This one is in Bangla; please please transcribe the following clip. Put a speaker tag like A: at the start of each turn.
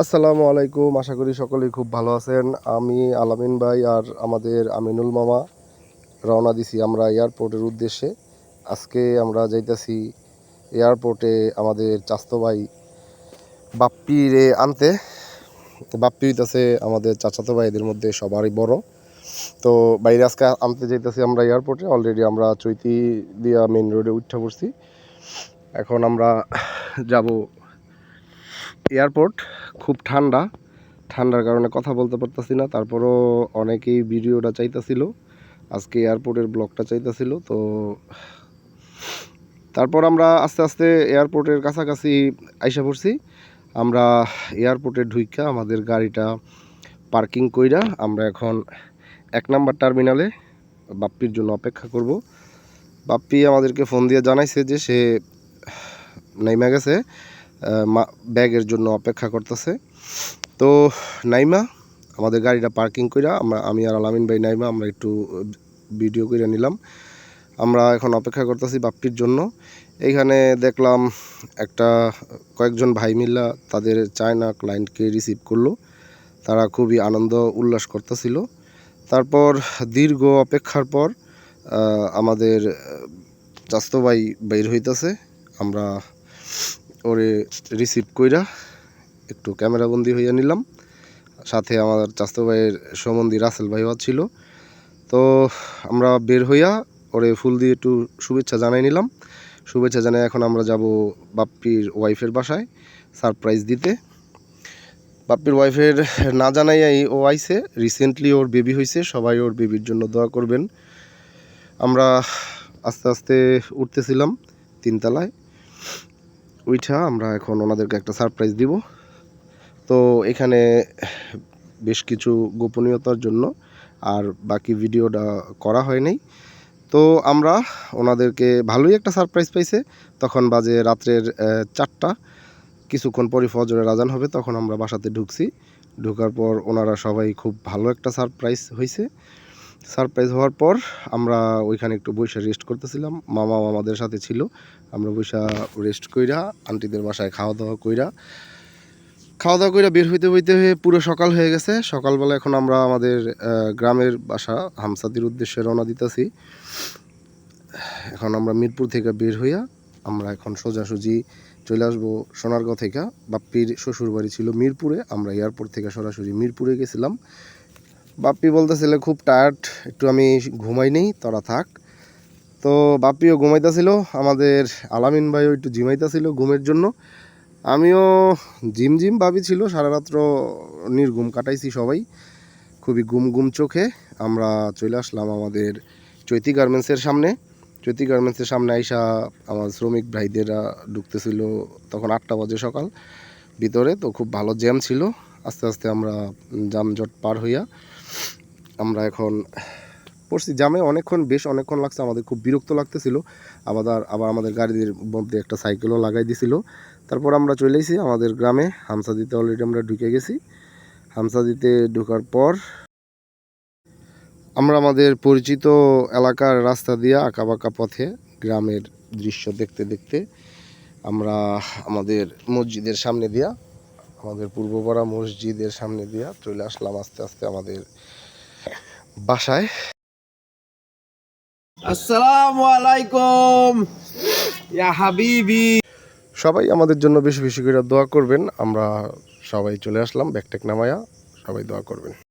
A: আসসালামু আলাইকুম, আশা করি সকলেই খুব ভালো আছেন। আমি আলামিন ভাই আর আমাদের আমিনুল মামা রওনা দিছি আমরা এয়ারপোর্টের উদ্দেশ্যে। আজকে আমরা যাইতেছি এয়ারপোর্টে আমাদের চাস্তো ভাই বাপ্পিরে আনতে। বাপ্পি হইতেছে আমাদের চাচাতো ভাইদের মধ্যে সবারই বড়। তো বাইরে আজকে আনতে যাইতেছি আমরা এয়ারপোর্টে। অলরেডি আমরা চৈতি দিয়া মেন রোডে উঠে পড়ছি। এখন আমরা যাব এয়ারপোর্ট খুব ঠান্ডা। ঠান্ডার কারণে কথা বলতে পারতাছি না, তারপরও অনেকেই ভিডিওটা চাইতাছিল। আজকে এয়ারপোর্টের ব্লগটা চাইতাছিল, তো তারপর আমরা আস্তে আস্তে এয়ারপোর্টের কাছাকাছি আইসা পড়ছি। আমরা এয়ারপোর্টে ঢুইকা আমাদের গাড়িটা পার্কিং কইরা আমরা এখন এক নাম্বার টার্মিনালে বাপ্পির জন্য অপেক্ষা করব। বাপ্পি আমাদেরকে ফোন দিয়ে জানাইছে যে সে নেমে গেছে। ব্যাগের জন্য অপেক্ষা করতেছে। তো নাইমা, আমাদের গাড়িটা পার্কিং কইরা আমরা আমি আর আলামিন ভাই নাইমা, আমরা একটু ভিডিও করে নিলাম। আমরা এখন অপেক্ষা করতেছি বাপ্পির জন্য। এইখানে দেখলাম একটা কয়েকজন ভাই মিল্লা তাদের চায়না ক্লায়েন্টকে রিসিভ করল। তারা খুবই আনন্দ, উল্লাস করতেছিল। তারপর দীর্ঘ অপেক্ষার পর আমাদের চাস্তো ভাই বের হইতাছে। আমরা ওরে রিসিভ কইরা একটু ক্যামেরাবন্দি হইয়া নিলাম। সাথে আমার চাস্তো ভাইয়ের সম্বন্ধী রাসেল ভাইও ছিল। তো আমরা বের হইয়া ওরে ফুল দিয়ে একটু শুভেচ্ছা জানাই নিলাম। শুভেচ্ছা জানাই এখন আমরা যাব বাপ্পির ওয়াইফের বাসায় সারপ্রাইজ দিতে। বাপ্পির ওয়াইফের না জানাইয়াই ও আইছে। রিসেন্টলি ওর বেবি হয়েছে সবাই ওর বেবির জন্য দোয়া করবেন। আমরা আস্তে আস্তে উঠতেছিলাম তিনতলায়। উইঠা আমরা এখন ওনাদেরকে একটা সারপ্রাইজ দিব। তো এখানে বেশ কিছু গোপনীয়তার জন্য আর বাকি ভিডিওটা করা হয় নাই। তো আমরা ওনাদেরকে ভালোই একটা সারপ্রাইজ পাইছে। তখন বাজে রাত্রের চারটা। কিছুক্ষণ পরই ফজরের আজান হবে, তখন আমরা বাসাতে ঢুকছি। ঢোকার পর ওনারা সবাই খুব ভালো একটা সারপ্রাইজ হয়েছে সারপ্রাইজ হওয়ার পর আমরা ওইখানে একটু বৈশা রেস্ট করতেছিলাম। মামাও আমাদের সাথে ছিল। আমরা বৈশা রেস্ট কইরা আন্টিদের বাসায় খাওয়া দাওয়া কইরা খাওয়া দাওয়া কইরা বের হইতে হইতে হয়ে পুরো সকাল হয়ে গেছে। সকালবেলা এখন আমরা আমাদের গ্রামের বাসা হামসাদির উদ্দেশ্যে রওনা দিতেছি। এখন আমরা মিরপুর থেকে বের হইয়া আমরা এখন সোজাসুজি চলে আসব সোনারগাঁও থেকে। বাপ্পির শ্বশুরবাড়ি ছিল মিরপুরে। আমরা এয়ারপোর্ট থেকে সরাসরি মিরপুরে গেছিলাম। বাপ্পি বলতেছিল, খুব টায়ার্ড একটু আমি ঘুমাই নেই, তোরা থাক। তো বাপ্পিও ঘুমাইতেছিল, আমাদের আলামিন ভাইও একটু জিমাইতেছিল ঘুমের জন্য। আমিও জিম জিম ভাবি ছিল, সারা রাত্র নির্ঘুম কাটাইছি সবাই। খুবই গুম গুম চোখে আমরা চলে আসলাম আমাদের চৈতি গার্মেন্টসের সামনে। চৈতি গার্মেন্টসের সামনে আইসা আমার শ্রমিক ভাইদেরা ঢুকতেছিল তখন আটটা বাজে সকাল ভিতরে, তো খুব ভালো জ্যাম ছিল। আস্তে আস্তে আমরা যানজট পার হইয়া আমরা এখন পড়ছি। জামে অনেকক্ষণ, বেশ অনেকক্ষণ লাগছে, আমাদের খুব বিরক্ত লাগতেছিল। আবার আবার আমাদের গাড়ির মধ্যে একটা সাইকেলও লাগাই দিছিল। তারপর আমরা চলে এসেছি আমাদের গ্রামে। হামসাদিতে অলরেডি আমরা ঢুকে গেছি। হামসাদিতে ঢোকার পর আমরা আমাদের পরিচিত এলাকার রাস্তা দিয়ে আঁকাবাঁকা পথে গ্রামের দৃশ্য দেখতে দেখতে আমরা আমাদের মসজিদের সামনে দিয়া আমাদের পূর্বপাড়া মসজিদের সামনে দিয়া চলে আসলাম আস্তে আস্তে আমাদের বাসায়।
B: আসসালামু আলাইকুম। ইয়া হাবিবি।
A: সবাই আমাদের জন্য বেশি বেশি করে দোয়া করবেন। আমরা সবাই চলে আসলাম ব্যাকটেক নামায়া। সবাই দোয়া করবেন।